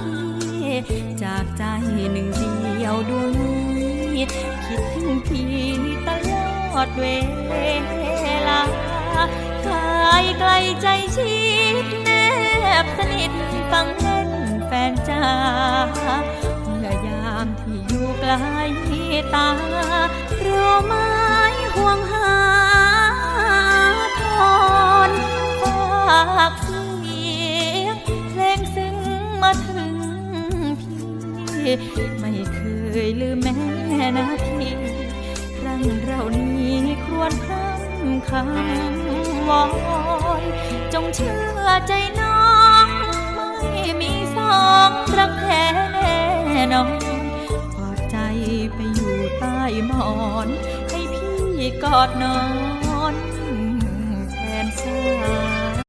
พี่ จากใจหนึ่งเดียวดวงนี้ คิดถึงพี่ตลอดเวลาคายไกลใจชิดแนบสนิทฟังเล่นแฟนจ้าเมื่อยามที่อยู่ไกลตารู้ไหมห่วงหาทอนฝาก ไม่เคยลืมแม่นาทีครั้งเรานี้ครวรพร่ำคำวอนจงเชื่อใจน้อง ไม่มีสองรักแท้แน่นอนกอใจไปอยู่ใต้หมอน ให้พี่กอดน้อง